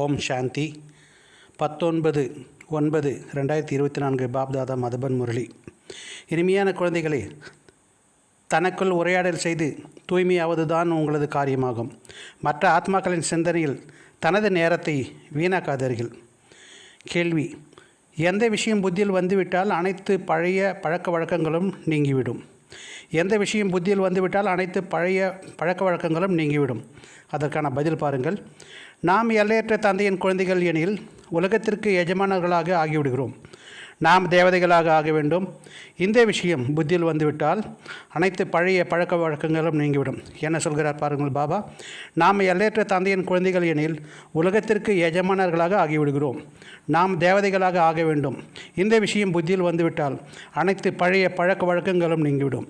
ஓம் சாந்தி. பத்தொன்பது ஒன்பது ரெண்டாயிரத்தி இருபத்தி நான்கு பாப்தாதா மதுபன் முரளி. இனிமையான குழந்தைகளே தனக்குள் உரையாடல் செய்து தூய்மையாவது தான் உங்களது காரியமாகும். மற்ற ஆத்மாக்களின் சிந்தனையில் தனது நேரத்தை வீணாக்காதீர்கள். கேள்வி எந்த விஷயம் புத்தியில் வந்துவிட்டால் அனைத்து பழைய பழக்க வழக்கங்களும் நீங்கிவிடும். எந்த விஷயம் புத்தியில் வந்துவிட்டால் அனைத்து பழைய பழக்க வழக்கங்களும் நீங்கிவிடும். அதற்கான பதில் பாருங்கள். நாம் எல்லையற்ற தந்தையின் குழந்தைகள் எனில் உலகத்திற்கு எஜமானர்களாக ஆகிவிடுகிறோம். நாம் தேவதைகளாக ஆக வேண்டும். இந்த விஷயம் புத்தியில் வந்துவிட்டால் அனைத்து பழைய பழக்க வழக்கங்களும் நீங்கிவிடும். என்ன சொல்கிறார் பாருங்கள் பாபா. நாம் எல்லையற்ற தந்தையின் குழந்தைகள் எனில் உலகத்திற்கு எஜமானர்களாக ஆகிவிடுகிறோம். நாம் தேவதைகளாக ஆக வேண்டும். இந்த விஷயம் புத்தியில் வந்துவிட்டால் அனைத்து பழைய பழக்க வழக்கங்களும் நீங்கிவிடும்.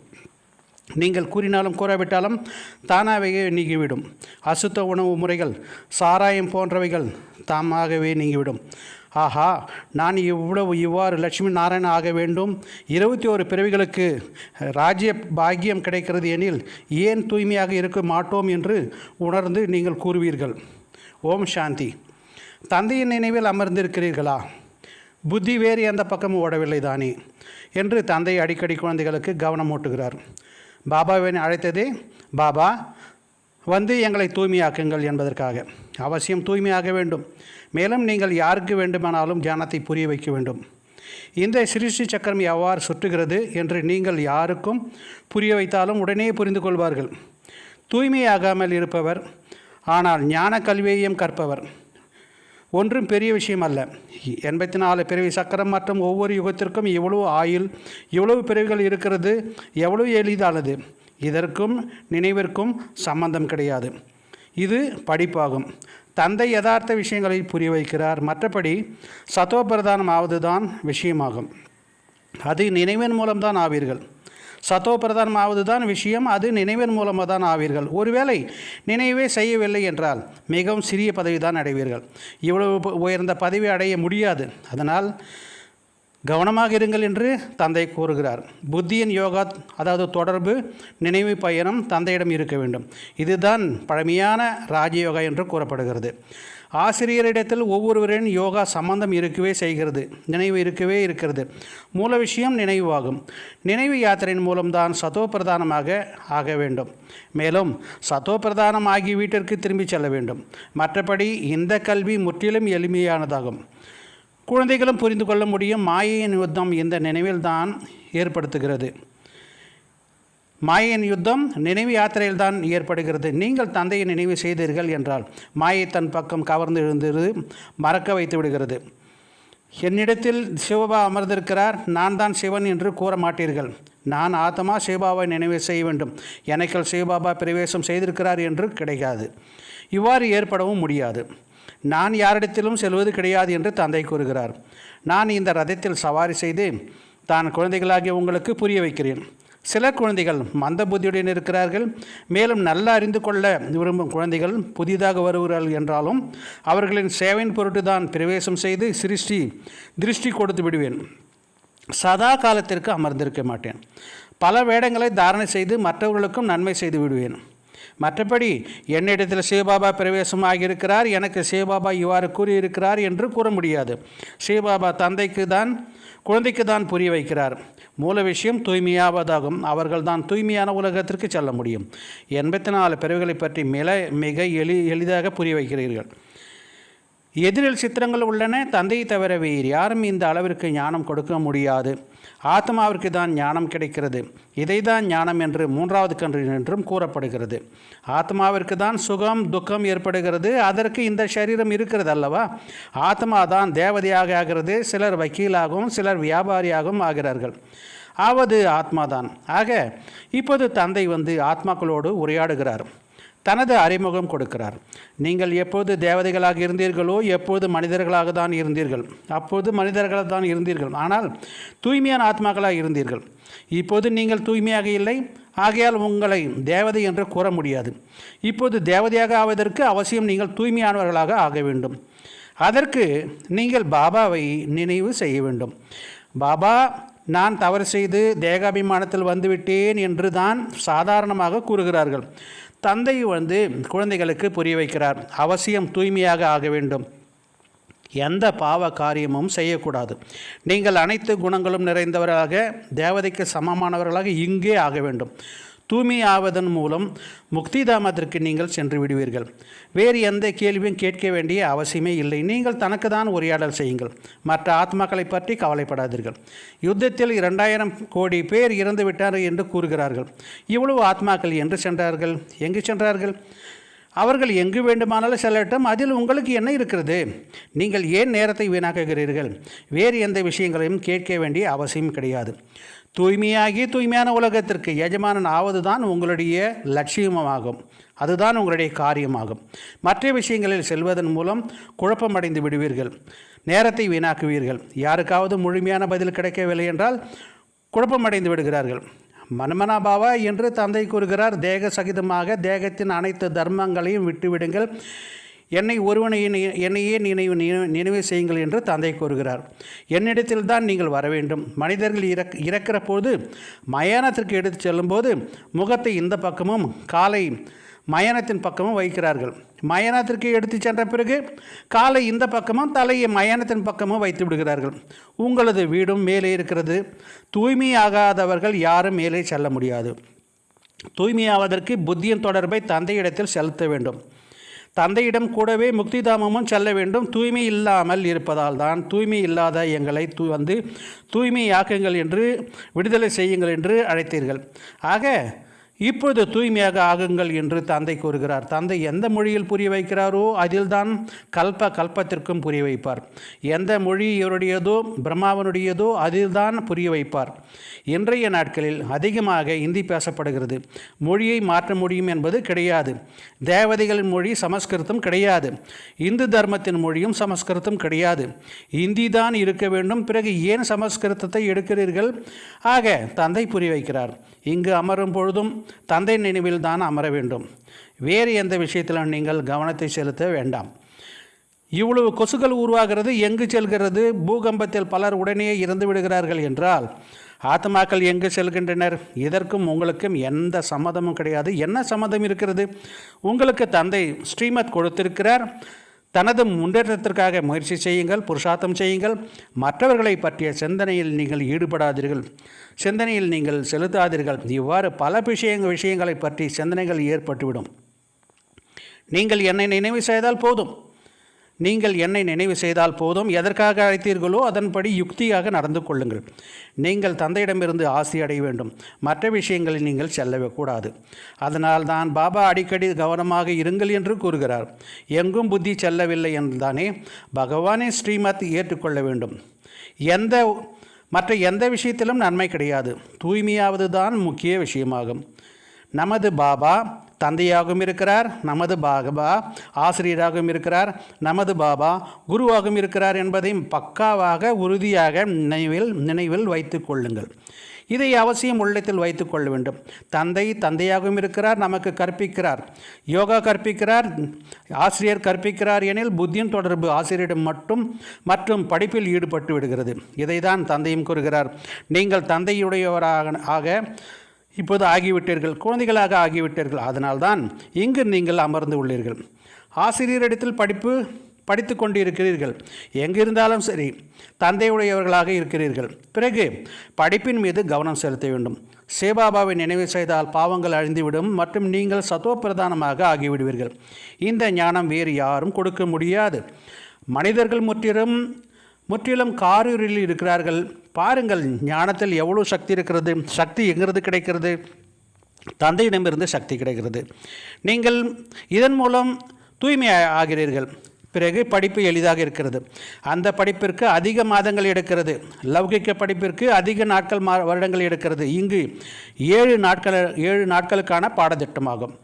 நீங்கள் கூறினாலும் கூறாவிட்டாலும் தானாகவே நீங்கிவிடும். அசுத்த உணவு முறைகள் சாராயம் போன்றவைகள் தாமாகவே நீங்கிவிடும். ஆஹா நான் இவ்வளவு இவ்வாறு லட்சுமி நாராயண ஆக வேண்டும். இருபத்தி ஓரு பிறவிகளுக்கு ராஜ்ய பாக்கியம் கிடைக்கிறது எனில் ஏன் தூய்மையாக இருக்க மாட்டோம் என்று உணர்ந்து நீங்கள் கூறுவீர்கள். ஓம் சாந்தி. தந்தையின் நினைவில் அமர்ந்திருக்கிறீர்களா? புத்தி வேறு எந்த பக்கமும் ஓடவில்லை தானே என்று தந்தை அடிக்கடி குழந்தைகளுக்கு கவனம் ஊட்டுகிறார் பாபாவினை அழைத்ததே பாபா வந்து எங்களை தூய்மையாக்குங்கள் என்பதற்காக. அவசியம் தூய்மையாக வேண்டும். மேலும் நீங்கள் யாருக்கு வேண்டுமானாலும் தியானத்தை புரிய வைக்க வேண்டும். இந்த சிருஷ்டி சக்கரம் எவ்வாறு சுற்றுகிறது என்று நீங்கள் யாருக்கும் புரிய வைத்தாலும் உடனே புரிந்து கொள்வார்கள். தூய்மையாகாமல் இருப்பவர் ஆனால் ஞான கல்வியையும் கற்பவர். ஒன்றும் பெரிய விஷயம் அல்ல. எண்பத்தி நாலு பிறவி சக்கரம் மற்றும் ஒவ்வொரு யுகத்திற்கும் இவ்வளவு ஆயுள் இவ்வளவு பிறவிகள் இருக்கிறது எவ்வளவு எளிதானது? இதற்கும் நினைவிற்கும் சம்பந்தம் கிடையாது. இது படிப்பாகும். தந்தை யதார்த்த விஷயங்களை புரிய வைக்கிறார். மற்றபடி சத்தோபிரதானம் ஆவதுதான் விஷயமாகும். அது நினைவின் மூலம்தான் ஆவீர்கள். சத்தோ பிரதானமாவது தான் விஷயம் அது நினைவின் மூலமாக தான் ஆவீர்கள். ஒருவேளை நினைவே செய்யவில்லை என்றால் மிகவும் சிறிய பதவி தான் அடைவீர்கள். இவ்வளவு உயர்ந்த பதவி அடைய முடியாது. அதனால் கவனமாக இருங்கள் என்று தந்தை கூறுகிறார். புத்தியின் யோகா அதாவது தொடர்பு நினைவு பயணம் தந்தையிடம் இருக்க வேண்டும். இதுதான் பழமையான ராஜயோகா என்று கூறப்படுகிறது. ஆசிரியரிடத்தில் ஒவ்வொருவரின் யோகா சம்பந்தம் இருக்கவே செய்கிறது நினைவு இருக்கவே இருக்கிறது. மூல விஷயம் நினைவாகும். நினைவு யாத்திரையின் மூலம்தான் சதோ பிரதானமாக ஆக வேண்டும். மேலும் சதோ பிரதானம் ஆகி வீட்டிற்கு திரும்பி செல்ல வேண்டும். மற்றபடி இந்த கல்வி முற்றிலும் எளிமையானதாகும். குழந்தைகளும் புரிந்து கொள்ள முடியும். மாயையின் யுத்தம் இந்த நினைவில்தான் ஏற்படுத்துகிறது. மாயையின் யுத்தம் நினைவு யாத்திரையில் தான் ஏற்படுகிறது. நீங்கள் தந்தையை நினைவு செய்தீர்கள் என்றால் மாயை தன் பக்கம் கவர்ந்து எழுந்தது மறக்க வைத்து விடுகிறது. என்னிடத்தில் சிவபா அமர்ந்திருக்கிறார். நான் தான் சிவன் என்று கூற மாட்டீர்கள். நான் ஆத்மா சிவபாவை நினைவு செய்ய வேண்டும். எனக்குள் சிவபாபா பிரவேசம் செய்திருக்கிறார் என்று கிடைக்காது இவ்வாறு ஏற்படவும் முடியாது. நான் யாரிடத்திலும் செல்வது கிடையாது என்று தந்தை கூறுகிறார். நான் இந்த ரதத்தில் சவாரி செய்து தான் குழந்தைகளாகிய உங்களுக்கு புரிய வைக்கிறேன். சில குழந்தைகள் மந்த புத்தியுடன் இருக்கிறார்கள். மேலும் நல்லா அறிந்து கொள்ள விரும்பும் குழந்தைகள் புதிதாக வருகிறார்கள் என்றாலும் அவர்களின் சேவையின் பொருட்டு தான் பிரவேசம் செய்து சிருஷ்டி திருஷ்டி கொடுத்து விடுவேன். சதா காலத்திற்கு அமர்ந்திருக்க மாட்டேன். பல வேடங்களை தாரணை செய்து மற்றவர்களுக்கும் நன்மை செய்து விடுவேன். மற்றபடி என்னிடத்தில் சிவபாபா பிரவேசம் ஆகியிருக்கிறார் எனக்கு சிவபாபா இவ்வாறு கூறியிருக்கிறார் என்று கூற முடியாது. சிவபாபா தந்தைக்கு தான் குழந்தைக்கு தான் புரிய வைக்கிறார். மூல விஷயம் தூய்மையாவதாகும். அவர்கள் தான் தூய்மையான உலகத்திற்கு செல்ல முடியும். எண்பத்தி நாலு பிறவிகளை பற்றி மிக மிக எளி எளிதாக புரிய வைக்கிறீர்கள். எதிரில் சித்திரங்கள் உள்ளன தந்தையை தவிர வேறு யாரும் இந்த அளவிற்கு ஞானம் கொடுக்க முடியாது. ஆத்மாவிற்கு தான் ஞானம் கிடைக்கிறது. இதை தான் ஞானம் என்று மூன்றாவது கன்று என்றும் கூறப்படுகிறது. ஆத்மாவிற்கு தான் சுகம் துக்கம் ஏற்படுகிறது. அதற்கு இந்த சரீரம் இருக்கிறது அல்லவா ஆத்மா தான் தேவதையாக ஆகிறது. சிலர் வக்கீலாகவும் சிலர் வியாபாரியாகவும் ஆகிறார்கள். ஆவது ஆத்மாதான். ஆக இப்போது தந்தை வந்து ஆத்மாக்களோடு உரையாடுகிறார். தனது அறிமுகம் கொடுக்கிறார். நீங்கள் எப்போது தேவதைகளாக இருந்தீர்களோ எப்போது மனிதர்களாக தான் இருந்தீர்கள். அப்போது மனிதர்களாக தான் இருந்தீர்கள். ஆனால் தூய்மையான ஆத்மாக்களாக இருந்தீர்கள். இப்போது நீங்கள் தூய்மையாக இல்லை. ஆகையால் உங்களை தேவதை என்று கூற முடியாது. இப்போது தேவதையாக ஆவதற்கு அவசியம் நீங்கள் தூய்மையானவர்களாக ஆக வேண்டும். அதற்கு நீங்கள் பாபாவை நினைவு செய்ய வேண்டும். பாபா நான் தவறு செய்து தேகாபிமானத்தில் வந்துவிட்டேன் என்று தான் சாதாரணமாக கூறுகிறார்கள். தந்தை வந்து குழந்தைகளுக்கு புரிய வைக்கிறார். அவசியம் தூய்மையாக ஆக வேண்டும். எந்த பாவ காரியமும் செய்யக்கூடாது. நீங்கள் அனைத்து குணங்களும் நிறைந்தவர்களாக தேவதைக்கு சமமானவர்களாக இங்கே ஆக வேண்டும். தூய்மை ஆவதன் மூலம் முக்திதாமத்திற்கு நீங்கள் சென்று விடுவீர்கள். வேறு எந்த கேள்வியும் கேட்க வேண்டிய அவசியமே இல்லை. நீங்கள் தனக்கு தான் உரையாடல் செய்யுங்கள். மற்ற ஆத்மாக்களை பற்றி கவலைப்படாதீர்கள். யுத்தத்தில் இரண்டாயிரம் கோடி பேர் இறந்து விட்டார் என்று கூறுகிறார்கள். இவ்வளவு ஆத்மாக்கள் என்று சென்றார்கள்? எங்கு சென்றார்கள்? அவர்கள் எங்கு வேண்டுமானாலும் செல்லட்டும். அதில் உங்களுக்கு என்ன இருக்கிறது? நீங்கள் ஏன் நேரத்தை வீணாக்குகிறீர்கள்? வேறு எந்த விஷயங்களையும் கேட்க வேண்டிய அவசியம் கிடையாது. தூய்மையாகி தூய்மையான உலகத்திற்கு எஜமானன் ஆவதுதான் உங்களுடைய லட்சியமாகும். அதுதான் உங்களுடைய காரியமாகும். மற்ற விஷயங்களில் செல்வதன் மூலம் குழப்பமடைந்து விடுவீர்கள். நேரத்தை வீணாக்குவீர்கள். யாருக்காவது முழுமையான பதில் கிடைக்கவில்லை என்றால் குழப்பமடைந்து விடுகிறார்கள். மன்மனாபாவா என்று தந்தை கூறுகிறார் தேக சகிதமாக தேகத்தின் அனைத்து தர்மங்களையும் விட்டுவிடுங்கள். என்னை ஒருவனை என்னையே நினைவு நினைவு- நினைவு செய்யுங்கள் என்று தந்தை கூறுகிறார். என்னிடத்தில் தான் நீங்கள் வர வேண்டும். மனிதர்கள் இறக் இறக்கிற போது மயானத்திற்கு எடுத்து செல்லும்போது முகத்தை இந்த பக்கமும் காலை மயானத்தின் பக்கமும் வைக்கிறார்கள். மயானத்திற்கு எடுத்து சென்ற பிறகு காலை இந்த பக்கமும் தலையை மயானத்தின் பக்கமும் வைத்து விடுகிறார்கள். உங்களது வீடும் மேலே இருக்கிறது. தூய்மையாகாதவர்கள் யாரும் மேலே செல்ல முடியாது. தூய்மையாவதற்கு புத்தியின் தொடர்பை தந்தையிடத்தில் செலுத்த வேண்டும். தந்தையிடம் கூடவே முக்திதாமமும் செல்ல வேண்டும். தூய்மை இல்லாமல் இருப்பதால் தான் தூய்மை இல்லாத எங்களை தூ வந்து தூய்மையாக்குங்கள் என்று விடுதலை செய்யுங்கள் என்று அழைத்தீர்கள். ஆக இப்பொழுது தூய்மையாக ஆகுங்கள் என்று தந்தை கூறுகிறார். தந்தை எந்த மொழியில் புரிய வைக்கிறாரோ அதில்தான் கல்ப கல்பத்திற்கும் புரிய வைப்பார். எந்த மொழி இவருடையதோ பிரம்மாவனுடையதோ அதில்தான் புரிய வைப்பார். இன்றைய நாட்களில் அதிகமாக இந்தி பேசப்படுகிறது. மொழியை மாற்ற முடியும் என்பது கிடையாது. தேவதைகளின் மொழி சமஸ்கிருதம் கிடையாது. இந்து தர்மத்தின் மொழியும் சமஸ்கிருதம் கிடையாது. இந்தி தான் இருக்க வேண்டும். பிறகு ஏன் சமஸ்கிருதத்தை எடுக்கிறீர்கள்? ஆக தந்தை புரிய வைக்கிறார். இங்கு அமரும் பொழுதும் தந்தை நினைவில் தான் அமர வேண்டும். வேறு எந்த விஷயத்திலும் நீங்கள் கவனத்தை செலுத்த வேண்டாம். இவ்வளவு கொசுக்கள் உருவாகிறது எங்கு செல்கிறது? பூகம்பத்தில் பலர் உடனே இறந்து விடுகிறார்கள் என்றால் ஆத்மாக்கள் எங்கு செல்கின்றனர்? இதற்கும் உங்களுக்கும் எந்த சம்மதமும் கிடையாது. என்ன சம்மதம் இருக்கிறது? உங்களுக்கு தந்தை ஸ்ரீமத் கொடுத்திருக்கிறார். தனது முன்னேற்றத்திற்காக முயற்சி செய்யுங்கள் புருஷார்த்தம் செய்யுங்கள். மற்றவர்களை பற்றிய சிந்தனையில் நீங்கள் ஈடுபடாதீர்கள். சிந்தனையில் நீங்கள் செலுத்தாதீர்கள். இவ்வாறு பல விஷயங்க விஷயங்களை பற்றி சிந்தனைகள் ஏற்பட்டுவிடும். நீங்கள் என்னை நினைவு செய்தால் போதும். நீங்கள் என்னை நினைவு செய்தால் போதும். எதற்காக அழைத்தீர்களோ அதன்படி யுக்தியாக நடந்து கொள்ளுங்கள். நீங்கள் தந்தையிடமிருந்து ஆசி அடைய வேண்டும். மற்ற விஷயங்களில் நீங்கள் செல்லவே கூடாது. அதனால் தான் பாபா அடிக்கடி கவனமாக இருங்கள் என்று கூறுகிறார். எங்கும் புத்தி செல்லவில்லை என்றுதானே பகவானே ஸ்ரீமத் ஏற்றுக்கொள்ள வேண்டும். எந்த மற்ற எந்த விஷயத்திலும் நன்மை கிடையாது. தூய்மையாவது தான் முக்கிய விஷயமாகும். நமது பாபா தந்தையாகவும் இருக்கிறார் நமது பாபா ஆசிரியராகவும் இருக்கிறார் நமது பாபா குருவாகவும் இருக்கிறார் என்பதையும் பக்காவாக உறுதியாக நினைவில் நினைவில் வைத்து கொள்ளுங்கள். இதை அவசியம் உள்ளத்தில் வைத்து கொள்ள வேண்டும். தந்தை தந்தையாகவும் இருக்கிறார் நமக்கு கற்பிக்கிறார். யோகா கற்பிக்கிறார் ஆசிரியர் கற்பிக்கிறார் எனில் புத்தியின் தொடர்பு ஆசிரியரிடம் மட்டும் மற்றும் படிப்பில் ஈடுபட்டு விடுகிறது. இதைதான் தந்தையும் கூறுகிறார். நீங்கள் தந்தையுடையவராக ஆக இப்போது ஆகிவிட்டீர்கள் குழந்தைகளாக ஆகிவிட்டீர்கள். அதனால்தான் இங்கு நீங்கள் அமர்ந்து உள்ளீர்கள். ஆசிரியரிடத்தில் படிப்பு படித்து கொண்டு இருக்கிறீர்கள் எங்கிருந்தாலும் சரி தந்தையுடையவர்களாக இருக்கிறீர்கள். பிறகு படிப்பின் மீது கவனம் செலுத்த வேண்டும். சேபாபாவை நினைவு செய்தால் பாவங்கள் அழிந்துவிடும் மற்றும் நீங்கள் சத்துவப்பிரதானமாக ஆகிவிடுவீர்கள். இந்த ஞானம் வேறு யாரும் கொடுக்க முடியாது. மனிதர்கள் முற்றிலும் முற்றிலும் காரூரில் இருக்கிறார்கள். பாருங்கள் ஞானத்தில் எவ்வளோ சக்தி இருக்கிறது? சக்தி எங்கிறது கிடைக்கிறது? தந்தையிடமிருந்து சக்தி கிடைக்கிறது. நீங்கள் இதன் மூலம் தூய்மை ஆகிறீர்கள். பிறகு படிப்பு எளிதாக இருக்கிறது. அந்த படிப்பிற்கு அதிக மாதங்கள் எடுக்கிறது. லௌகிக்க படிப்பிற்கு அதிக நாட்கள் மா வருடங்கள் எடுக்கிறது. இங்கு ஏழு நாட்கள் ஏழு நாட்களுக்கான பாடத்திட்டமாகும்.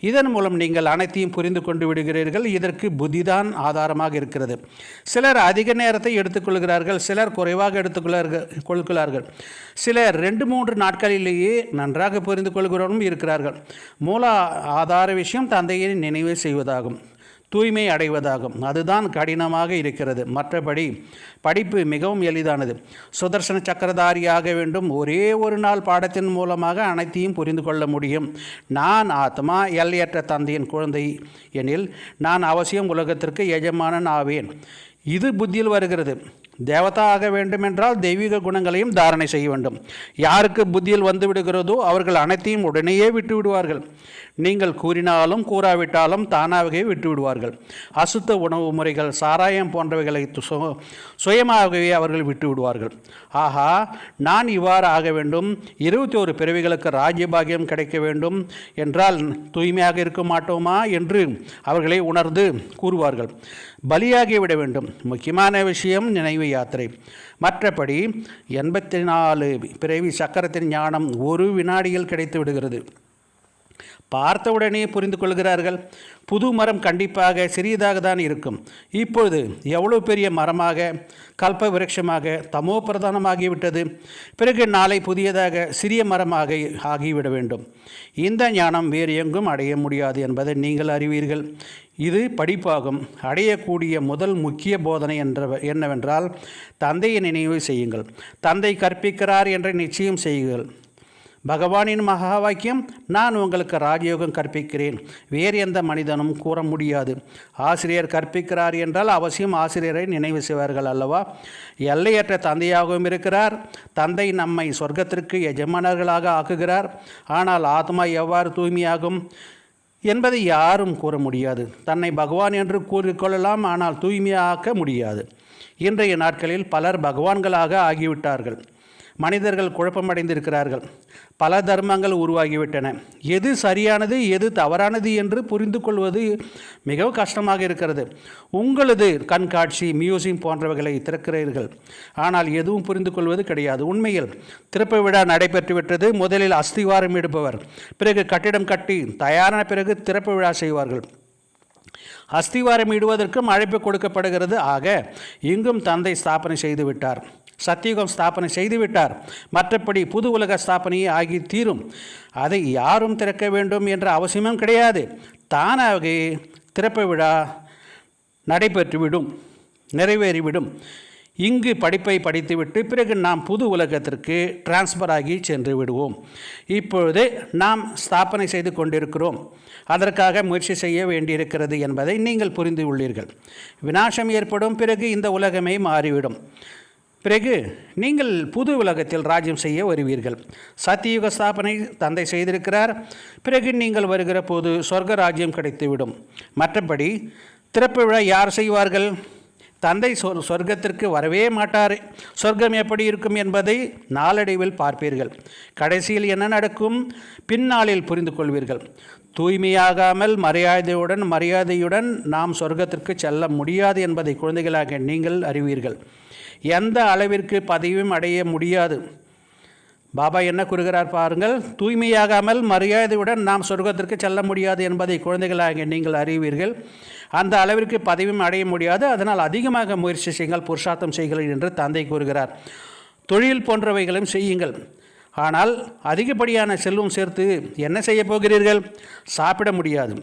இதன் மூலம் நீங்கள் அனைத்தையும் புரிந்து கொண்டு விடுகிறீர்கள். இதற்கு புதிதான் ஆதாரமாக இருக்கிறது. சிலர் அதிக நேரத்தை எடுத்துக்கொள்கிறார்கள் சிலர் குறைவாக எடுத்துக்கொள்ளார்கள் கொள்கிறார்கள். சிலர் ரெண்டு மூன்று நாட்களிலேயே நன்றாக புரிந்து கொள்கிறவரும் இருக்கிறார்கள். மூல ஆதார விஷயம் தந்தையை நினைவு செய்வதாகும். தூய்மை அடைவதாகும். அதுதான் கடினமாக இருக்கிறது. மற்றபடி படிப்பு மிகவும் எளிதானது. சுதர்சன சக்கரதாரியாக வேண்டும். ஒரே ஒரு நாள் பாடத்தின் மூலமாக அனைத்தையும் புரிந்து கொள்ள முடியும். நான் ஆத்மா எல்லையற்ற தந்தையின் குழந்தை எனில் நான் அவசியம் உலகத்திற்கு எஜமானன் ஆவேன். இது புத்தியில் வருகிறது. தேவதா ஆக வேண்டுமென்றால் தெய்வீக குணங்களையும் தாரணை செய்ய வேண்டும். யாருக்கு புத்தியில் வந்து விடுகிறதோ அவர்கள் அனைத்தையும் உடனேயே விட்டு விடுவார்கள். நீங்கள் கூறினாலும் கூறாவிட்டாலும் தானாகவே விட்டு விடுவார்கள். அசுத்த உணவு முறைகள் சாராயம் போன்றவைகளை சுயமாகவே அவர்கள் விட்டு விடுவார்கள். ஆஹா நான் இவ்வாறு ஆக வேண்டும். இருபத்தி ஒரு பிறவிகளுக்கு ராஜ்யபாகியம் கிடைக்க வேண்டும். என்றால் தூய்மையாக இருக்க மாட்டோமா என்று அவர்களை உணர்ந்து கூறுவார்கள். பலியாகி விட வேண்டும். முக்கியமான விஷயம் நினைவு யாத்திரை. மற்றபடி எண்பத்தி நாலு பிறவி சக்கரத்தின் ஞானம் ஒரு வினாடியில் கிடைத்து விடுகிறது. பார்த்தவுடனே புரிந்து கொள்கிறார்கள் புது மரம் கண்டிப்பாக சிறியதாக தான் இருக்கும். இப்பொழுது எவ்வளோ பெரிய மரமாக கல்ப விரட்சமாக தமோ பிரதானமாகிவிட்டது. பிறகு நாளை புதியதாக சிறிய மரமாக ஆகிவிட வேண்டும். இந்த ஞானம் வேறு எங்கும் அடைய முடியாது என்பதை நீங்கள் அறிவீர்கள். இது படிப்பாகும் அடையக்கூடிய முதல் முக்கிய போதனை என்ற என்னவென்றால் தந்தையை நினைவு செய்யுங்கள். தந்தை கற்பிக்கிறார் என்ற நிச்சயம் செய்யுங்கள். பகவானின் மகா வாக்கியம் நான் உங்களுக்கு ராஜயோகம் கற்பிக்கிறேன். வேறு எந்த மனிதனும் கூற முடியாது. ஆசிரியர் கற்பிக்கிறார் என்றால் அவசியம் ஆசிரியரை நினைவு செய்வார்கள் அல்லவா? எல்லையற்ற தந்தையாகவும் இருக்கிறார். தந்தை நம்மை சொர்க்கத்திற்கு எஜமானர்களாக ஆக்குகிறார். ஆனால் ஆத்மா எவ்வாறு தூய்மையாகும் என்பதை யாரும் கூற முடியாது. தன்னை பகவான் என்று கூறிக்கொள்ளலாம் ஆனால் தூய்மையாக்க முடியாது. இன்றைய நாட்களில் பலர் பகவான்களாக ஆகிவிட்டார்கள். மனிதர்கள் குழப்பமடைந்திருக்கிறார்கள். பல தர்மங்கள் உருவாகிவிட்டன. எது சரியானது எது தவறானது என்று புரிந்து கொள்வது மிகவும் கஷ்டமாக இருக்கிறது. உங்களது கண்காட்சி மியூசியம் போன்றவைகளை திறக்கிறீர்கள். ஆனால் எதுவும் புரிந்து கொள்வது கிடையாது. உண்மையில் திறப்பு விழா நடைபெற்றுவிட்டது முதலில் அஸ்திவாரம் இடுபவர் பிறகு கட்டிடம் கட்டி தயாரான பிறகு திறப்பு விழா செய்வார்கள். அஸ்திவாரம் இடுவதற்கும் அழைப்பு கொடுக்கப்படுகிறது. ஆக இங்கும் தந்தை ஸ்தாபனை செய்து விட்டார். சத்தியுகம் ஸ்தாபனை செய்துவிட்டார். மற்றபடி புது உலக ஸ்தாபனையே ஆகி தீரும். அதை யாரும் திறக்க வேண்டும் என்ற அவசியமும் கிடையாது. தானாக திறப்பு விழா நடைபெற்றுவிடும் நிறைவேறிவிடும். இங்கு படிப்பை படித்துவிட்டு பிறகு நாம் புது உலகத்திற்கு டிரான்ஸ்ஃபர் ஆகி சென்று விடுவோம். இப்பொழுது நாம் ஸ்தாபனை செய்து கொண்டிருக்கிறோம். அதற்காக முயற்சி செய்ய வேண்டியிருக்கிறது என்பதை நீங்கள் புரிந்து உள்ளீர்கள். விநாசம் ஏற்படும் பிறகு இந்த உலகமே மாறிவிடும். பிறகு நீங்கள் புது உலகத்தில் ராஜ்யம் செய்ய வருவீர்கள். சத்தியுக ஸ்தாபனை தந்தை செய்திருக்கிறார். பிறகு நீங்கள் வருகிற போது சொர்க்க ராஜ்யம் கிடைத்துவிடும். மற்றபடி திறப்பு விழா யார் செய்வார்கள்? தந்தை சொர் சொர்க்கத்திற்கு வரவே மாட்டார். சொர்க்கம் எப்படி இருக்கும் என்பதை நாளடைவில் பார்ப்பீர்கள். கடைசியில் என்ன நடக்கும்? பின்னாளில் புரிந்து கொள்வீர்கள். தூய்மையாகாமல் மரியாதையுடன் மரியாதையுடன் நாம் சொர்க்கத்திற்கு செல்ல முடியாது என்பதை குழந்தைகளாக நீங்கள் அறிவீர்கள். எந்த அளவிற்கு பதவியும் அடைய முடியாது? பாபா என்ன கூறுகிறார் பாருங்கள் தூய்மையாகாமல் மரியாதையுடன் நாம் சொர்க்கத்திற்கு செல்ல முடியாது என்பதை குழந்தைகளாக நீங்கள் அறிவீர்கள். அந்த அளவிற்கு பதவியும் அடைய முடியாது அதனால் அதிகமாக முயற்சி செய்யுங்கள் புருஷார்த்தம் செய்யுங்கள் என்று தந்தை கூறுகிறார். தொழில் போன்றவைகளும் செய்யுங்கள். ஆனால் அதிகப்படியான செல்வம் சேர்த்து என்ன செய்ய போகிறீர்கள்? சாப்பிட முடியாது.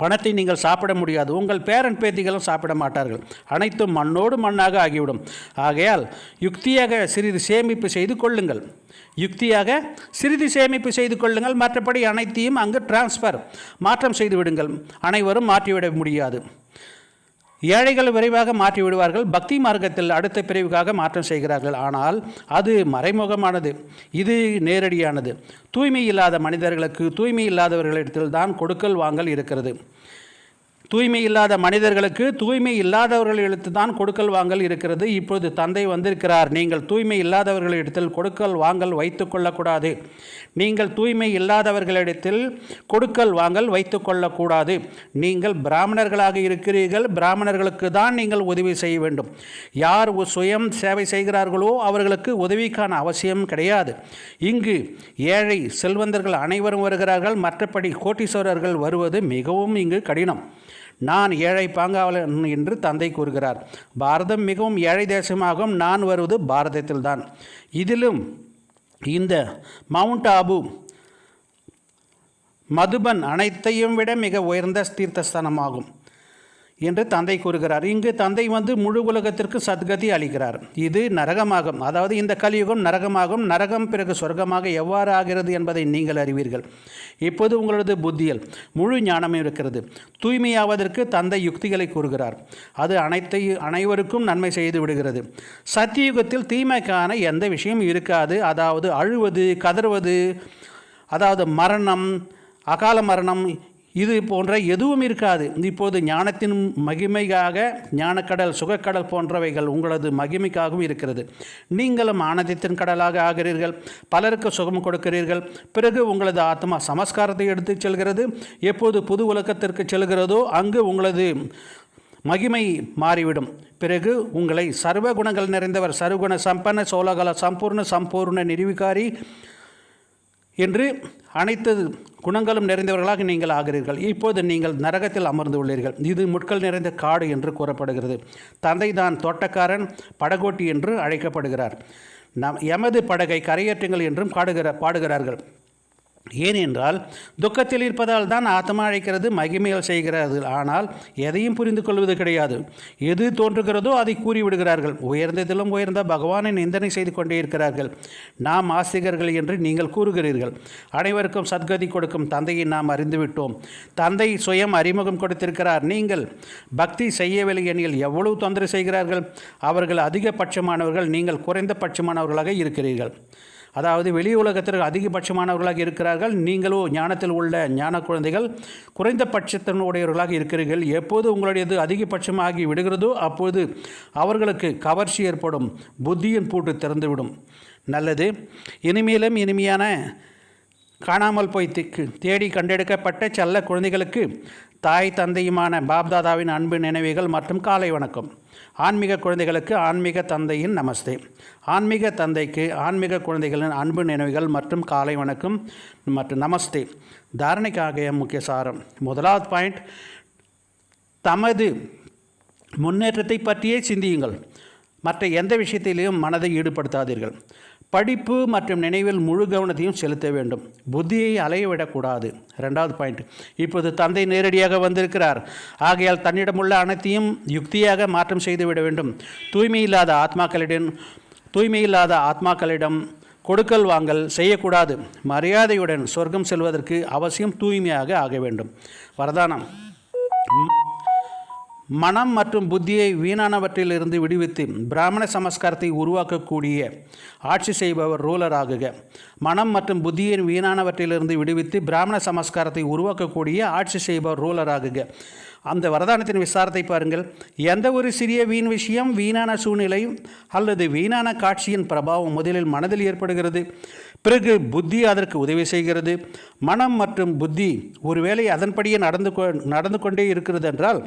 பணத்தை நீங்கள் சாப்பிட முடியாது. உங்கள் பேரன் பேத்திகளும் சாப்பிட மாட்டார்கள். அனைத்தும் மண்ணோடு மண்ணாக ஆகிவிடும். ஆகையால் யுக்தியாக சிறிது சேமிப்பு செய்து கொள்ளுங்கள். யுக்தியாக சிறிது சேமிப்பு செய்து கொள்ளுங்கள். மற்றபடி அனைத்தையும் அங்கு டிரான்ஸ்ஃபர் மாற்றம் செய்து விடுங்கள். அனைவரும் மாற்றிவிட முடியாது. ஏழைகள் விரைவாக மாற்றி விடுவார்கள். பக்தி மார்க்கத்தில் அடுத்த பிரிவுக்காக மாற்றம் செய்கிறார்கள். ஆனால் அது மறைமுகமானது. இது நேரடியானது. தூய்மை இல்லாத மனிதர்களுக்கு தூய்மை இல்லாதவர்களிடத்தில் தான் கொடுக்கல் வாங்கல் இருக்கிறது. தூய்மை இல்லாத மனிதர்களுக்கு தூய்மை இல்லாதவர்களிடத்து தான் கொடுக்கல் வாங்கல் இருக்கிறது. இப்பொழுது தந்தை வந்திருக்கிறார். நீங்கள் தூய்மை இல்லாதவர்களிடத்தில் கொடுக்கல் வாங்கல் வைத்து கொள்ளக்கூடாது. நீங்கள் தூய்மை இல்லாதவர்களிடத்தில் கொடுக்கல் வாங்கல் வைத்து கொள்ளக்கூடாது. நீங்கள் பிராமணர்களாக இருக்கிறீர்கள். பிராமணர்களுக்கு தான் நீங்கள் உதவி செய்ய வேண்டும். யார் சுயம் சேவை செய்கிறார்களோ அவர்களுக்கு உதவிக்கான அவசியம் கிடையாது. இங்கு ஏழை செல்வந்தர்கள் அனைவரும் வருகிறார்கள். மற்றபடி கோட்டீஸ்வரர்கள் வருவது மிகவும் இங்கு கடினம். நான் ஏழை பாங்காவலன் என்று தந்தை கூறுகிறார். பாரதம் மிகவும் ஏழை தேசமாகும் நான் வருவது பாரதத்தில்தான். இதிலும் இந்த மவுண்ட் ஆபு மதுபன் அனைத்தையும் விட மிக உயர்ந்த தீர்த்தஸ்தானமாகும். என்று தந்தை கூறுகிறார். இங்கு தந்தை வந்து முழு உலகத்திற்கு சத்கதி அளிக்கிறார். இது நரகமாகும். அதாவது இந்த கலியுகம் நரகமாகும். நரகம் பிறகு சொர்க்கமாக எவ்வாறு ஆகிறது என்பதை நீங்கள் அறிவீர்கள். இப்போது உங்களது புத்தியில் முழு ஞானம் இருக்கிறது. தூய்மையாவதற்கு தந்தை யுக்திகளை கூறுகிறார். அது அனைத்தை அனைவருக்கும் நன்மை செய்து விடுகிறது. சத்தியுகத்தில் தீமைக்கான எந்த விஷயம் இருக்காது. அதாவது அழுவது கதறுவது அதாவது மரணம் அகால மரணம் இது போன்ற எதுவும் இருக்காது. இப்போது ஞானத்தின் மகிமைக்காக ஞானக்கடல் சுகக்கடல் போன்றவைகள் உங்களது மகிமைக்காகவும் இருக்கிறது. நீங்களும் ஆனந்தத்தின் கடலாக ஆகிறீர்கள். பலருக்கு சுகம் கொடுக்கிறீர்கள். பிறகு உங்களது ஆத்மா சமஸ்காரத்தை எடுத்து செல்கிறது. எப்போது புது உலகத்திற்கு செல்கிறதோ அங்கு உங்களது மகிமை மாறிவிடும். பிறகு உங்களை சர்வ குணங்கள் நிறைந்தவர் சர்வகுண சம்பன சோழகல சம்பூர்ண சம்பூர்ண நிர்விகாரி என்று அனைத்து குணங்களும் நிறைந்தவர்களாக நீங்கள் ஆகிறீர்கள். இப்போது நீங்கள் நரகத்தில் அமர்ந்து உள்ளீர்கள் இது முட்கள் நிறைந்த காடு என்று கூறப்படுகிறது. தந்தை தான் தோட்டக்காரன் படகோட்டி என்று அழைக்கப்படுகிறார். நம் எமது படகை கரையேற்றுங்கள் என்றும் காடுகிற பாடுகிறார்கள். ஏனென்றால் துக்கத்தில் இருப்பதால் தான் ஆத்மா அழைக்கிறது மகிமையால் செய்கிறது. ஆனால் எதையும் புரிந்து கொள்வது கிடையாது. எது தோன்றுகிறதோ அதை கூறிவிடுகிறார்கள். உயர்ந்ததிலும் உயர்ந்த பகவானை நிந்தனை செய்து கொண்டே இருக்கிறார்கள். நாம் ஆசிரியர்கள் என்று நீங்கள் கூறுகிறீர்கள். அனைவருக்கும் சத்கதி கொடுக்கும் தந்தையை நாம் அறிந்துவிட்டோம். தந்தை சுயம் அறிமுகம் கொடுத்திருக்கிறார். நீங்கள் பக்தி செய்யவில்லை எனில் எவ்வளவு தொந்தரவு செய்கிறார்கள்? அவர்கள் அதிகபட்சமானவர்கள் நீங்கள் குறைந்தபட்சமானவர்களாக இருக்கிறீர்கள். அதாவது வெளி உலகத்திற்கு அதிகபட்சமானவர்களாக இருக்கிறார்கள். நீங்களோ ஞானத்தில் உள்ள ஞான குழந்தைகள் குறைந்தபட்சத்தினுடையவர்களாக இருக்கிறீர்கள். எப்போது உங்களுடையது அதிகபட்சமாகி விடுகிறதோ அப்போது அவர்களுக்கு கவர்ச்சி ஏற்படும் புத்தியின் பூட்டு திறந்துவிடும். நல்லது. இனிமேலும் இனிமையான காணாமல் போய் திக்கு தேடி கண்டெடுக்கப்பட்ட செல்ல குழந்தைகளுக்கு தாய் தந்தையுமான பாப்தாதாவின் அன்பு நினைவுகள் மற்றும் காலை வணக்கம். ஆன்மீக குழந்தைகளுக்கு ஆன்மீக தந்தையின் நமஸ்தே. ஆன்மீக தந்தைக்கு ஆன்மீக குழந்தைகளின் அன்பு நினைவுகள் மற்றும் காலை வணக்கம் மற்றும் நமஸ்தே. தாரணைக்காக முக்கிய சாரம். முதலாவது பாயிண்ட் தமது முன்னேற்றத்தை பற்றியே சிந்தியுங்கள். மற்ற எந்த விஷயத்திலையும் மனதை ஈடுபடுத்தாதீர்கள். படிப்பு மற்றும் நினைவில் முழு கவனத்தையும் செலுத்த வேண்டும். புத்தியை அலைய விடக்கூடாது ரெண்டாவது பாயிண்ட் இப்போது தந்தை நேரடியாக வந்திருக்கிறார். ஆகையால் தன்னிடமுள்ள அனைத்தையும் யுக்தியாக மாற்றம் செய்துவிட வேண்டும். தூய்மை இல்லாத ஆத்மாக்களிடம் தூய்மை இல்லாத ஆத்மாக்களிடம் கொடுக்கல் வாங்கல் செய்யக்கூடாது. மரியாதையுடன் சொர்க்கம் செல்வதற்கு அவசியம் தூய்மையாக ஆக வேண்டும். வரதானம். மனம் மற்றும் புத்தியை வீணானவற்றிலிருந்து விடுவித்து பிராமண சமஸ்காரத்தை உருவாக்கக்கூடிய ஆட்சி செய்பவர் ரூலர் ஆகுக மனம் மற்றும் புத்தியின் வீணானவற்றிலிருந்து விடுவித்து பிராமண சமஸ்காரத்தை உருவாக்கக்கூடிய ஆட்சி செய்பவர் ரூலர் ஆகுக அந்த வரதானத்தின் விசாரத்தை பாருங்கள். எந்த ஒரு சிறிய வீண் விஷயம் வீணான சூழ்நிலை அல்லது வீணான காட்சியின் பிரபாவம் முதலில் மனதில் ஏற்படுகிறது. பிறகு புத்தி அதற்கு உதவி செய்கிறது. மனம் மற்றும் புத்தி ஒருவேளை அதன்படியே நடந்து கொ நடந்து கொண்டே இருக்கிறது என்றால்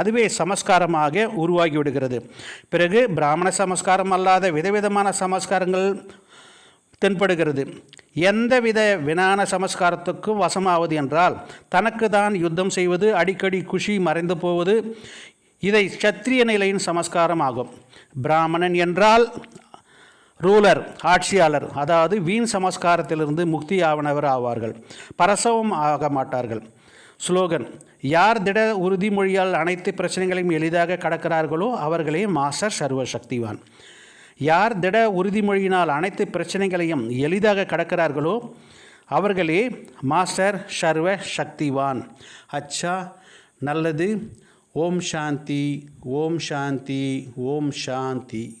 அதுவே சமஸ்காரமாக உருவாகிவிடுகிறது பிறகு பிராமண சமஸ்காரம் அல்லாத விதவிதமான சமஸ்காரங்கள் தென்படுகிறது. எந்தவித வினான சமஸ்காரத்துக்கும் வசமாவது என்றால் தனக்கு தான் யுத்தம் செய்வது அடிக்கடி குஷி மறைந்து போவது இதை சத்திரிய நிலையின் சமஸ்காரம் ஆகும். பிராமணன் என்றால் ரூலர் ஆட்சியாளர் அதாவது வீண் சமஸ்காரத்திலிருந்து முக்தி ஆவனவர் ஆவார்கள். பரசவம் ஆக மாட்டார்கள். ஸ்லோகன் யார் திட உறுதிமொழியால் அனைத்து பிரச்சனைகளையும் எளிதாக கடக்கிறார்களோ அவர்களே மாஸ்டர் சர்வசக்திவான். யார் திட உறுதிமொழியினால் அனைத்து பிரச்சனைகளையும் எளிதாக கடக்கிறார்களோ அவர்களே மாஸ்டர் சர்வ சக்திவான். அச்சா நல்லது. ஓம் சாந்தி ஓம் சாந்தி ஓம் சாந்தி.